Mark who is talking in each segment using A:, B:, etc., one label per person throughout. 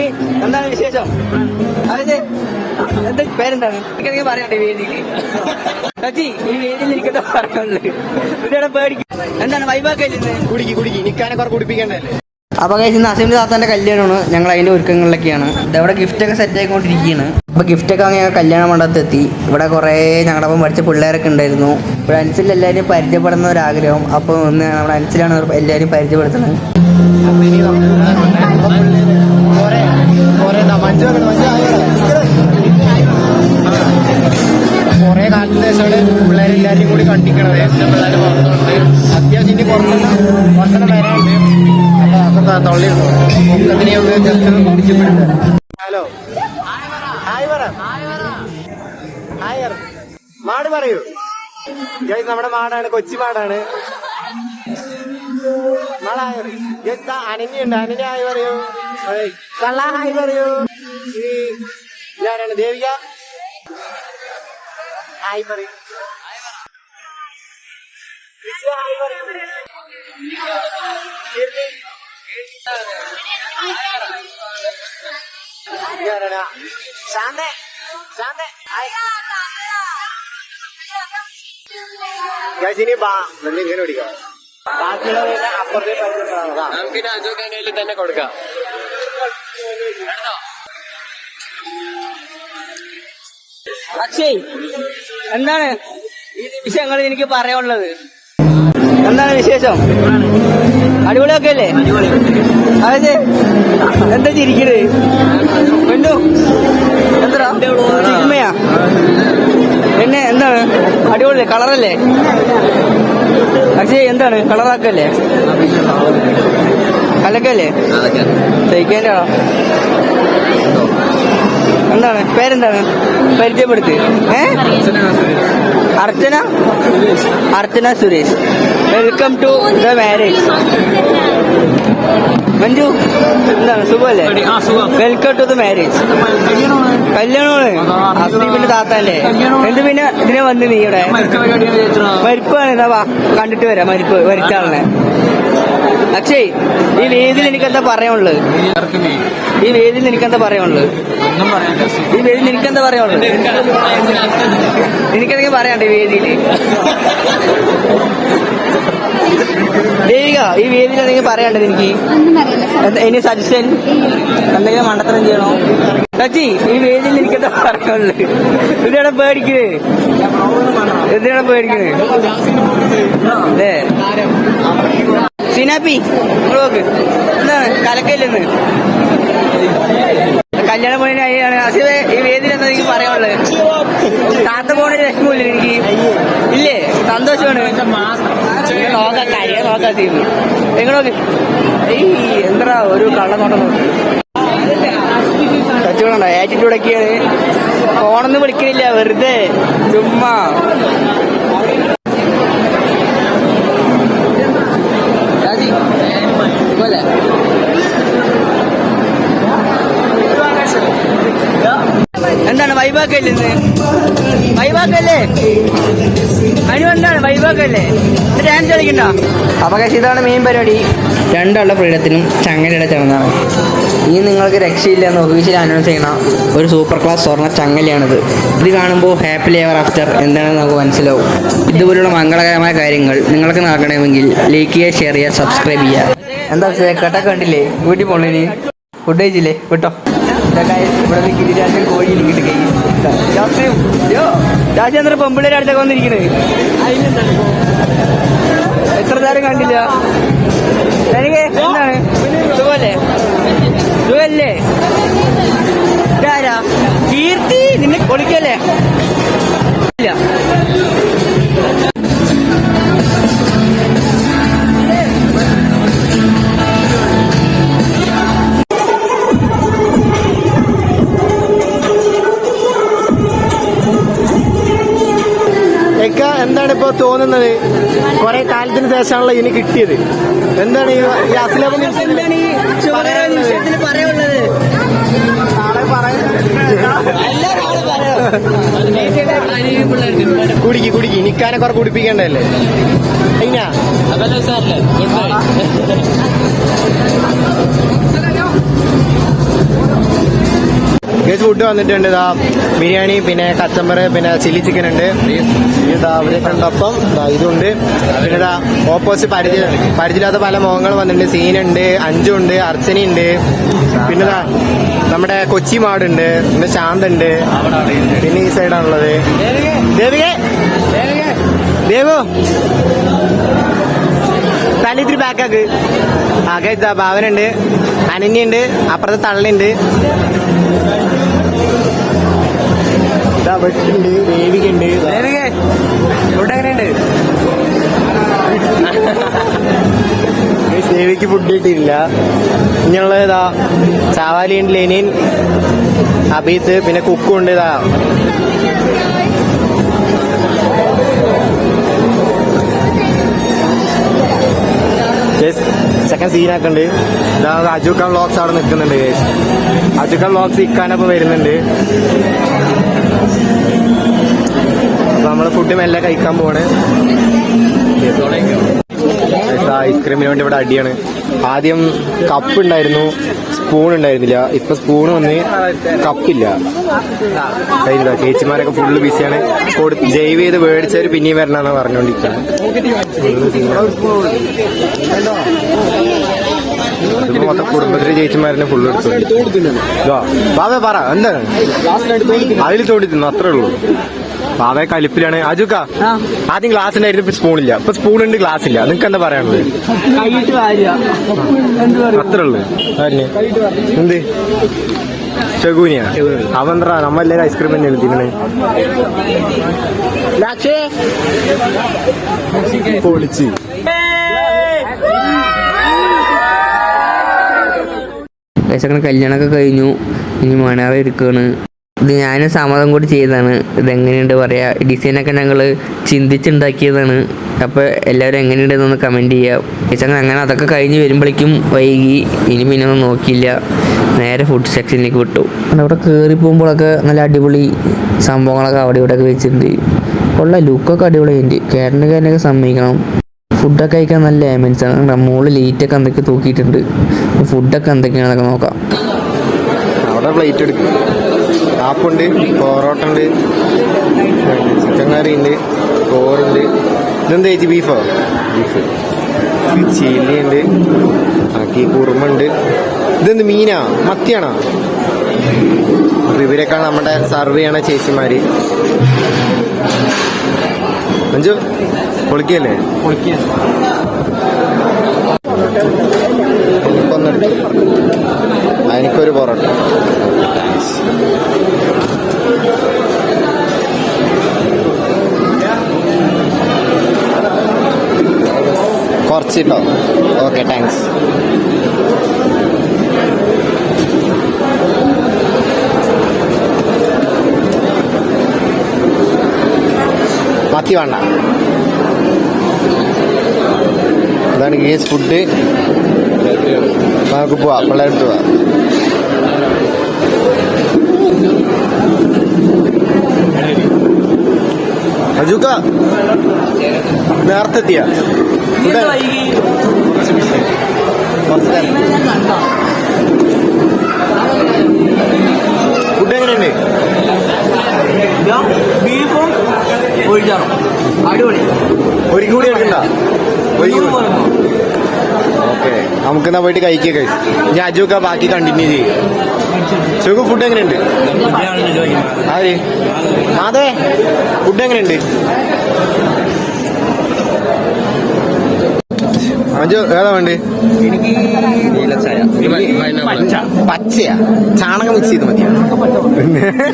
A: Mummy എന്താണ് വിശേഷം? അതെ എന്താ പേരെന്താണ്? എനിക്കെന്തെങ്കിലും പറയണ്ടേ വേദിയിൽ സച്ചി ഈ വേദിയിൽ എനിക്കെന്താ പറയാനുള്ളത്? പേടിക്കും എന്താണ് വൈബാക്കല്ലേ
B: കുടിക്ക് കുടിക്ക്. നിക്കാനെ കുറെ കുടിപ്പിക്കണ്ടല്ലേ
A: അപ്പൊ കഴിച്ച് നസീമിന്റെ താത്താന്റെ കല്യാണമാണ്. ഞങ്ങൾ അതിന്റെ ഒരുക്കങ്ങളിലൊക്കെയാണ്. ഇവിടെ ഗിഫ്റ്റ് ഒക്കെ സെറ്റ് ആയിക്കൊണ്ടിരിക്കുകയാണ്. അപ്പൊ ഗിഫ്റ്റ് ഒക്കെ അങ്ങനെ കല്യാണ മണ്ഡപത്തിൽ എത്തി. ഇവിടെ കുറെ ഞങ്ങളുടെ ഒപ്പം പഠിച്ച പിള്ളേരൊക്കെ ഉണ്ടായിരുന്നു. ഇവിടെ അൻസിൽ എല്ലാവരും പരിചയപ്പെടുന്ന ഒരു ആഗ്രഹം അപ്പൊ ഒന്ന് നമ്മുടെ അൻസിലാണ് എല്ലാവരും പരിചയപ്പെടുത്തുന്നത്.
B: കൊറേ കാലത്തിന് ശേഷമാണ് പിള്ളേരെല്ലാരും കൂടി കണ്ടിക്കണത് എന്റെ പിള്ളേര് പുറത്തുണ്ട് അത്യാവശ്യം ഇനി കുറച്ചെണ്ണം കുറച്ചെണ്ണം വരാനുണ്ട്. അപ്പൊ അതൊക്കെ ഒന്ന് ജസ്റ്റ് ഒന്ന് കുടിച്ചിട്ടുണ്ട്. ഹലോ. ഹായ് പറ. ഹായ് മാട് പറയൂ. ഗൈസ് നമ്മുടെ മാടാണ് കൊച്ചി മാടാണ്. മാടായ അനങ്ങിയുണ്ട് അനങ്ങി ആയി പറയൂ. കള്ള പറയൂ. ഇതാരാണ്? ദേവിക? ഹായ് പറയും. ഇതാരാണ്? ശാന്ത ശാന്ത ഹായ് ഗൈസ് ഇനി ബാ ഇങ്ങനെ പിടിക്കാം ബാക്കിയുള്ളവരെല്ലാം അപ്പുറത്തെ പരിചയപ്പെടാം
C: നമുക്ക് അജോ കനയിൽ തന്നെ കൊടുക്കാം.
A: അക്ഷയ് എന്താണ് വിഷയങ്ങൾ എനിക്ക് പറയാനുള്ളത്? എന്താണ് വിശേഷം? അടിപൊളിയൊക്കെ അല്ലേ അതെ എന്താ ചിരിക്കണേ? എന്തോ എത്ര ചിന്മയാ പിന്നെ എന്താണ്? അടിപൊളി കളറല്ലേ? അക്ഷയ് എന്താണ്? കളറാക്കല്ലേ? കലക്കല്ലേ? തയ്ക്കേന്റെ ആണോ എന്താണ്? പേരെന്താണ്? പരിചയപ്പെടുത്ത്. ഏ? Archana? Archana Suresh. Welcome to the marriage Manju എന്താണ്? സുഖമല്ലേ? വെൽക്കം ടു ദ മാരേജ് കല്യാണമാണ്. അസീബിന്റെ താത്താല്ലേ? എന്ത് പിന്നെ ഇതിനെ വന്ന് നീ ഇവിടെ? മരിപ്പാണ്. വാ കണ്ടിട്ട് വരാം. മരിപ്പ് മരിച്ചാളിനെ അക്ഷയ് ഈ വേദിയിൽ എനിക്ക് എന്താ പറയാനുള്ളത്? ഈ വേദിയിൽ എനിക്ക് എന്താ പറയാനുള്ളത്? ഈ വേദിയിൽ എനിക്ക് എന്താ പറയാനുള്ളത്? എനിക്കെന്തെങ്കിലും പറയാണ്ട് ഈ വേദിയിൽ ദേവിക ഈ വേദിയിൽ എന്തെങ്കിലും പറയാണ്ടത് എനിക്ക്? ഇനി സജഷൻ? എന്തെങ്കിലും മണ്ടത്തരം ചെയ്യണോ? സച്ചി ഈ വേദിയിൽ എനിക്ക് എന്താ പറയാനുള്ളത് ഇതിനാണ് പേടിക്കുന്നത് എന്തിനാണ് പേടിക്കുന്നത് അല്ലേ സിനാപ്പി നോക്ക്. എന്താണ്? കലക്കല്ലെന്ന് കല്യാണ അയ്യാണ് അസിവേ ഈ വേദിയിൽ എന്താ എനിക്ക് പറയാനുള്ളത്? താത്ത പോണ ഒരു വിഷമമില്ല എനിക്ക് ഇല്ലേ? സന്തോഷമാണ്. നോക്കാം കരിയ നോക്കാം സീൻ എങ്ങനെ നോക്ക്. എന്താ ഒരു കള്ളനോട്ടം നോക്ക്. കച്ചുകളുണ്ടോ ആറ്റിറ്റ്യൂഡൊക്കെയാണ് ഫോണൊന്നും വിളിക്കണില്ല വെറുതെ. ചുമ്മാ. രാജി പോലെ എന്താണ് വൈബാക്കല്ലേ ഇന്ന് വൈബാക്കല്ലേ? അനു എന്താണ് വൈബാക്കല്ലേ? ഡാൻസ് കളിക്കണ്ട അപ്പൊ ഇതാണ് മെയിൻ പരിപാടി. രണ്ടുള്ള ഫ്രീഡത്തിനും ചങ്ങലയുടെ ചടങ്ങാണ് ഇനി നിങ്ങൾക്ക് രക്ഷയില്ല എന്ന് ഒഫീഷ്യൽ അനൗൺസ് ചെയ്യണ ഒരു സൂപ്പർ ക്ലാസ് സ്വർണ ചങ്ങലയാണിത്. ഇത് കാണുമ്പോൾ ഹാപ്പി എവർ ആഫ്റ്റർ എന്താണെന്ന് നമുക്ക് മനസ്സിലാവും. ഇതുപോലുള്ള മംഗളകരമായ കാര്യങ്ങൾ നിങ്ങൾക്ക് നടക്കണമെങ്കിൽ ലൈക്ക് ചെയ്യുക ഷെയർ ചെയ്യുക സബ്സ്ക്രൈബ് ചെയ്യുക. എന്താ കേട്ടാ കണ്ടില്ലേ? വീട്ടിൽ പോണേന്. ഫുഡ് കഴിച്ചില്ലേ? വിട്ടോ? ഇവിടെ ഗിരിരാജൻ കോഴി പെമ്പിള്ളേരെ അടുത്തൊക്കെ വന്നിരിക്കുന്നത് എത്ര നേരം കണ്ടില്ല? എനിക്ക് എന്താണ്? സുഖല്ലേ? കീർത്തി നിന്നെ പൊളിക്കല്ലേ
B: തോന്നുന്നത് കുറെ കാലത്തിന് ശേഷമാണല്ലോ ഇനി കിട്ടിയത്. എന്താണ് ഈ അസ്ലബ്
A: പറയാനുള്ളത്?
B: കുടിക്ക് കുടിക്ക്. നിക്കാനെ കുറെ കുടിപ്പിക്കണ്ടല്ലേ കഴിഞ്ഞാ
C: അതല്ല സാറല്ലേ?
B: ഗേസ് ഫുഡ് വന്നിട്ടുണ്ട്. ഇതാ ബിരിയാണി പിന്നെ കച്ചമ്പർ പിന്നെ ചില്ലി ചിക്കൻ ഉണ്ട്. ഇതാ അവരെ കണ്ടപ്പം ഇതാ ഇതുണ്ട്. പിന്നെ ഇതാ ഓപ്പോസിറ്റ് പരിചയ പരിചയമില്ലാത്ത പല മുഖങ്ങൾ വന്നിട്ടുണ്ട്. സീനുണ്ട് അഞ്ചുണ്ട് അർച്ചനയുണ്ട്. പിന്നെ ഇതാ നമ്മുടെ കൊച്ചി മാടുണ്ട് പിന്നെ ശാന്തുണ്ട്. പിന്നെ ഈ സൈഡാണുള്ളത്. ദേവികേ ദേവു. തന്നെ ഇത്തിരി ബാക്കാക്ക് ആകെ ഭാവനുണ്ട് അനന്യുണ്ട് അപ്പുറത്തെ തള്ളുണ്ട് ഇതാ വെട്ടുണ്ട് ദേവിക ഫുഡ് എങ്ങനെയുണ്ട്? ദേവിക്ക് ഫുഡ് കിട്ടിയില്ല ഇനിയുള്ള ഇതാ ചാവാലിയുണ്ട് ലെനിൻ അബീത്ത് പിന്നെ കുക്കും ഉണ്ട് ഇതാ. സെക്കൻഡ് സീനാക്കുണ്ട് ഇതാ അജുഖാൻ വ്ളോഗ്സ് അവിടെ നിൽക്കുന്നുണ്ട് അജുഖാൻ വ്ളോഗ്സ് ഇക്കാനൊപ്പം വരുന്നുണ്ട്. അപ്പൊ നമ്മൾ ഫുഡ് മെല്ലെ കഴിക്കാൻ പോവാണ്. ഐസ്ക്രീമിന് വേണ്ടി ഇവിടെ അടിയാണ്. ആദ്യം കപ്പ് ഉണ്ടായിരുന്നു. സ്പൂൺ ഉണ്ടായിരുന്നില്ല. ഇപ്പൊ സ്പൂൺ വന്ന് കപ്പില്ല കഴിഞ്ഞ ചേച്ചിമാരൊക്കെ ഫുള്ള് ബിസിയാണ് ജൈവ് ചെയ്ത് മേടിച്ചവര് പിന്നെയും വരണമെന്നാണ് പറഞ്ഞുകൊണ്ടിരിക്കുന്നത്. ഇതിപ്പോ മൊത്തം കുടുംബത്തിലെ ചേച്ചിമാരെ ഫുള്ള് എടുത്തു ബാബ പറ എന്താണ്? അതിൽ തോണ്ടി തിന്നു അത്രേ ഉള്ളൂ. പാവേ കലിപ്പിലാണ്. അജുക്ക ആദ്യം ഗ്ലാസ് ഉണ്ടായിരുന്നു ഇപ്പൊ ഇല്ല. ഇപ്പൊ സ്പൂൺ ഉണ്ട് ഗ്ലാസ് ഇല്ല. നിനക്ക് എന്താ പറയാനുള്ളത്? അത്രേ ഉള്ളു? എന്ത്? ഷഗൂനിയ അവന്ത്ര നമ്മളെല്ലാരും ഐസ്ക്രീം തന്നെയാണ് തിന്നണേ. പൊളിച്ച്.
A: അങ്ങനെ കല്യാണമൊക്കെ കഴിഞ്ഞു. ഇനി മണാറ എടുക്കുകയാണ് ഇത് ഞാൻ സമ്മതം കൂടി ചെയ്തതാണ്. ഇതെങ്ങനെയുണ്ട് പറയാ. ഡിസൈനൊക്കെ ഞങ്ങൾ ചിന്തിച്ചുണ്ടാക്കിയതാണ്. അപ്പോൾ എല്ലാവരും എങ്ങനെയുണ്ടെന്നൊന്ന് കമന്റ് ചെയ്യാം. ചേച്ചങ്ങനെ അങ്ങനെ അതൊക്കെ കഴിഞ്ഞ് വരുമ്പോഴേക്കും വൈകി. ഇനി പിന്നെ ഒന്നും നോക്കിയില്ല. നേരെ ഫുഡ് സെക്ഷനിലേക്ക് വിട്ടു. അവിടെ കയറി പോകുമ്പോഴൊക്കെ നല്ല അടിപൊളി സംഭവങ്ങളൊക്കെ അവിടെ ഇവിടെയൊക്കെ വെച്ചിട്ടുണ്ട്. ഉള്ള ലുക്കൊക്കെ അടിപൊളിയുണ്ട് കയറിന് കയറിനൊക്കെ സമ്മതിക്കണം. ഫുഡൊക്കെ കഴിക്കാൻ നല്ല ആംബുലൻസ് ആണ്. മുകളിൽ ലൈറ്റൊക്കെ എന്തൊക്കെ തൂക്കിയിട്ടുണ്ട്. ഫുഡൊക്കെ എന്തൊക്കെയാണെന്നൊക്കെ നോക്കാം.
B: അവിടെ പ്ലേറ്റ് എടുക്കും. ആപ്പുണ്ട് പൊറോട്ട ഉണ്ട് ചിക്കൻ കറി ഉണ്ട് ചോറുണ്ട് ഇതെന്താ ചേച്ചി ബീഫോ ബീഫ് ചില്ലി ഉണ്ട് ബാക്കി കുറുമ ഉണ്ട്. ഇതെന്ത് മീനാ? മത്തിയാണോ? അപ്പൊ ഇവരൊക്കെയാണ് നമ്മുടെ സർവ് ചെയ്യണ ചേച്ചിമാര്. മഞ്ജു പൊളിക്കല്ലേ? എനിക്കൊന്നെടുത്തു എനിക്കൊരു പൊറോട്ട. കുറച്ചിട്ടോ? ഓക്കെ താങ്ക്സ് മത്തി അണ്ണ അതാണ് ഗേസ് ഫുഡ് നമുക്ക് പോവാം പിള്ളേർക്ക് പോവാം. അജുക്ക നേരത്തെ എത്തിയ? ഫുഡ് എങ്ങനെയുണ്ട്?
A: ബീഫും ഒഴിച്ചാറും അടിപൊളി.
B: ഒരു കൂടി എടുക്കണ്ട നമുക്ക് ഓക്കെ. നമുക്കെന്നാ പോയിട്ട് കഴിക്കുക ഞാൻ അജുക്ക ബാക്കി കണ്ടിന്യൂ ചെയ്യും. സുഖം ഫുഡ് എങ്ങനെയുണ്ട്? ആര്? അതെ ഫുഡ് എങ്ങനെയുണ്ട്? മഞ്ജു ഏതാ വേണ്ടി? പച്ചയാ. ചാണകം മിക്സ് ചെയ്ത് മതി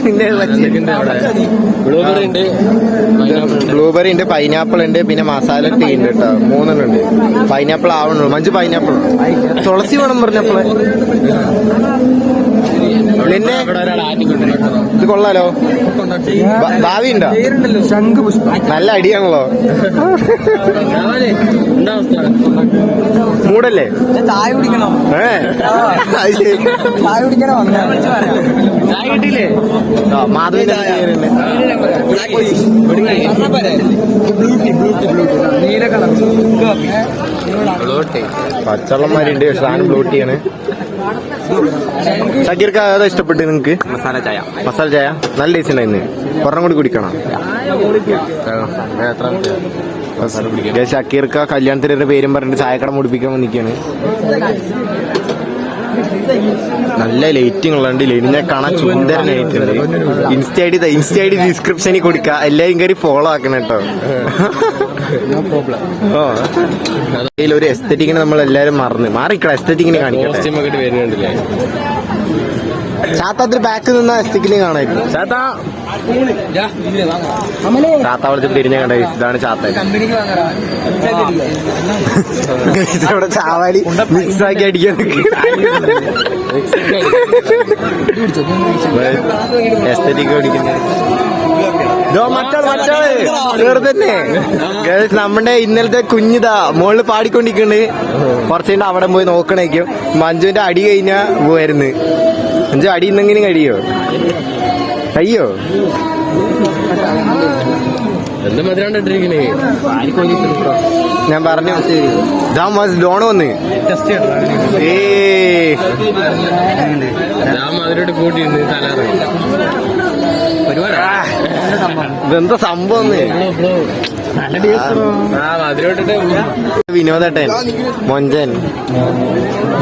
B: പിന്നെ
C: ബ്ലൂബെറി ഉണ്ട്
B: ബ്ലൂബെറി ഉണ്ട്. പൈനാപ്പിൾ ഉണ്ട് പിന്നെ മസാല ടീ ഉണ്ട് കേട്ടോ. മൂന്നെണ്ണം ഉണ്ട്. പൈനാപ്പിൾ ആവണുള്ളൂ. മഞ്ജു പൈനാപ്പിൾ തുളസി വേണം പറഞ്ഞപ്പോളെ. പിന്നെ ഇത് കൊള്ളാലോ? ഭാവി ഉണ്ടോ? നല്ല അടിയാണല്ലോ. മൂടല്ലേ?
A: ചായ കുടിക്കണം.
B: ഏ.
A: ചായ കുടിക്കണോ
C: ചായ
B: മാധവിന്റെ പച്ചവെള്ളന്മാരുണ്ട് സാധനം ബ്ലൂട്ടിയാണ് ഷക്കീർക്ക് ഏതാ ഇഷ്ടപ്പെട്ടു നിങ്ങക്ക്?
C: മസാല ചായ.
B: മസാല ചായ? നല്ല ടേസ്റ്റ് ഉണ്ടായിരുന്നു ഒരെണ്ണം കൂടി കുടിക്കണം? ഷക്കീർക്ക കല്യാണത്തിന്റെ പേരും പറഞ്ഞിട്ട് ചായക്കട മുടിപ്പിക്കാൻ വന്നിരിക്കാണ് നല്ല ലൈറ്റിംഗ് ഉള്ളതുണ്ട് ലൈനിനെ കാണാൻ സുന്ദരനായിട്ടുണ്ട് insta I D insta I D ഡിസ്ക്രിപ്ഷനിൽ കൊടുക്കുക എല്ലാവരും കയറി ഫോളോ ആക്കണം കേട്ടോ. ഓ ഇതിൽ ഒരു എസ്തറ്റിക്കിനെ നമ്മൾ എല്ലാരും മറന്ന്. മാറിക്കട എസ്തറ്റിക്കിനെ കാണിക്കട്ടെ.
C: വരുന്നുണ്ടല്ലേ
B: ചാത്താത്തിൽ ബാക്ക് നിന്ന എസ്തറ്റിക്കിനെ കാണായിരുന്നു
C: ചേട്ടാ
B: ചാത്ത. വിളിച്ച് പിരിഞ്ഞ കണ്ട? ഇതാണ് ചാത്ത. ഇവിടെ ചാവാലി മിക്സ് ആക്കി അടിക്കാൻ എസ്തറ്റിക് അടിക്കുന്നത് ഇതോ മറ്റാൾ മറ്റാൾ നമ്മുടെ ഇന്നലത്തെ കുഞ്ഞിതാ മോളിൽ പാടിക്കൊണ്ടിരിക്കണ്. കുറച്ച് കഴിഞ്ഞ് അവിടെ പോയി നോക്കണേക്കും. മഞ്ജുവിന്റെ അടി കഴിഞ്ഞാ പോയിരുന്നു മഞ്ജു അടി ഇന്നെങ്കിലും കഴിയോ? കഴിയോ? ഞാൻ പറഞ്ഞു. ലോണ് മസ് ലോൺ വന്ന്. ഏ.
C: ഞാൻ മധുരോട്ട് കൂട്ടിയിരുന്നു തലാറ്
B: ഇതെന്താ സംഭവം വിനോദേട്ടൻ മൊഞ്ചൻ.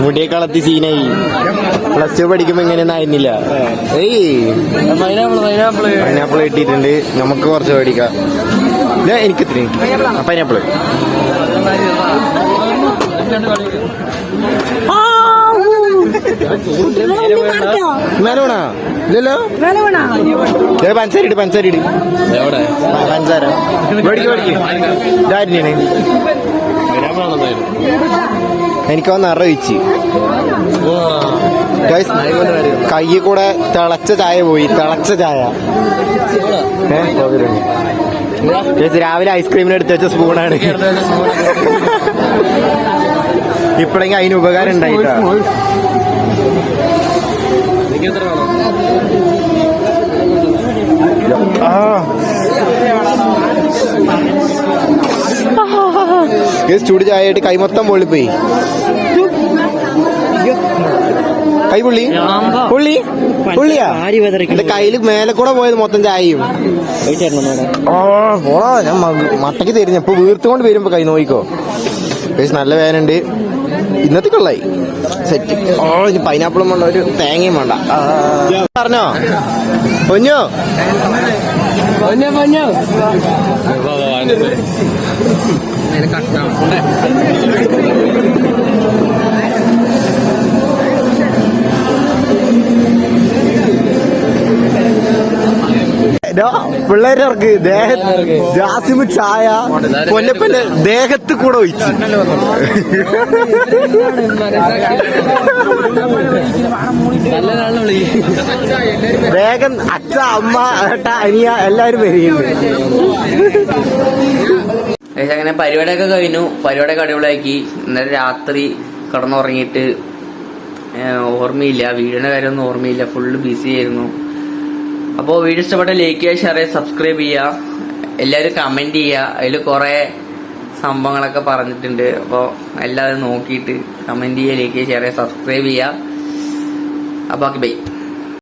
B: മുടിയേക്കളത്തി സീനായി. പ്ലസ് ടു പഠിക്കുമ്പോ ഇങ്ങനെയൊന്നും ആയിരുന്നില്ല. ഏയ്.
C: പൈനാപ്പിൾ പൈനാപ്പിൾ
B: പൈനാപ്പിൾ കിട്ടിയിട്ടുണ്ട്. നമുക്ക് കുറച്ച് മേടിക്കാം. എനിക്ക് ഇത്തിരി പൈനാപ്പിൾ മേലോണാ? ഇല്ലല്ലോ? പഞ്ചസാര ഇട് പഞ്ചസാര ഇട് പഞ്ചസാര മേടിക്ക് മേടിക്ക്.
C: എന്തായാലും
B: എനിക്ക് വന്ന് അറിയിച്ച് കൈ കയ്യിൽ കൂടെ തിളച്ച ചായ പോയി തിളച്ച ചായ? രാവിലെ ഐസ്ക്രീമിന് എടുത്ത് വെച്ച സ്പൂണാണ് ഇപ്പഴെങ്കിൽ അതിന് ഉപകാരം ഉണ്ടായിട്ടാ. ചൂട് ചായയായിട്ട് കൈ മൊത്തം പൊള്ളിപ്പോയി കൈ പുള്ളി? പുള്ളി? പുള്ളിയാ? എന്റെ കയ്യിൽ മേലെ കൂടെ പോയത് മൊത്തം ചായയും. പോടാ ഞാൻ മട്ടക്ക് തരുന്നു. ഇപ്പൊ വീർത്തുകൊണ്ട് വരുമ്പോ കൈ നോയിക്കോ. ഗൈസ് നല്ല വേനുണ്ട് ഇന്നത്തെ കൊള്ളായി. സെറ്റ് ഓ ഇനി പൈനാപ്പിളും വേണ്ട ഒരു തേങ്ങയും വേണ്ട. ആ. പറഞ്ഞോ? പൊഞ്ഞോ
C: പൊഞ്ഞോ പൊന്നോ. വാങ്ങിച്ചത്
B: ദേഹ ചായ കൊല്ലപ്പന്റെ ദേഹത്ത് കൂടെ ഒഴിച്ചു. വേഗം അച്ഛ അമ്മ ഏട്ട അനിയ എല്ലാരും വരികയുണ്ട്
A: അങ്ങനെ പരിപാടിയൊക്കെ കഴിഞ്ഞു. പരിപാടിയൊക്കെ അടിപൊളിയാക്കി. ഇന്നലെ രാത്രി കിടന്നുറങ്ങിയിട്ട് ഓർമ്മയില്ല. വീടിന്റെ കാര്യമൊന്നും ഓർമ്മയില്ല. ഫുള്ള് ബിസി ആയിരുന്നു. അപ്പോൾ വീഡിയോ ഇഷ്ടപ്പെട്ട ലൈക്ക് ചെയ്യുക ഷെയർ ചെയ്യുക സബ്സ്ക്രൈബ് ചെയ്യുക. എല്ലാവരും കമന്റ് ചെയ്യുക. അതിൽ കുറേ സംഭവങ്ങളൊക്കെ പറഞ്ഞിട്ടുണ്ട്. അപ്പോൾ എല്ലാവരും നോക്കിയിട്ട് കമന്റ് ചെയ്യുക ലൈക്ക് ചെയ്യുക ഷെയർ ചെയ്യുക സബ്സ്ക്രൈബ് ചെയ്യുക. അപ്പോൾ ബൈ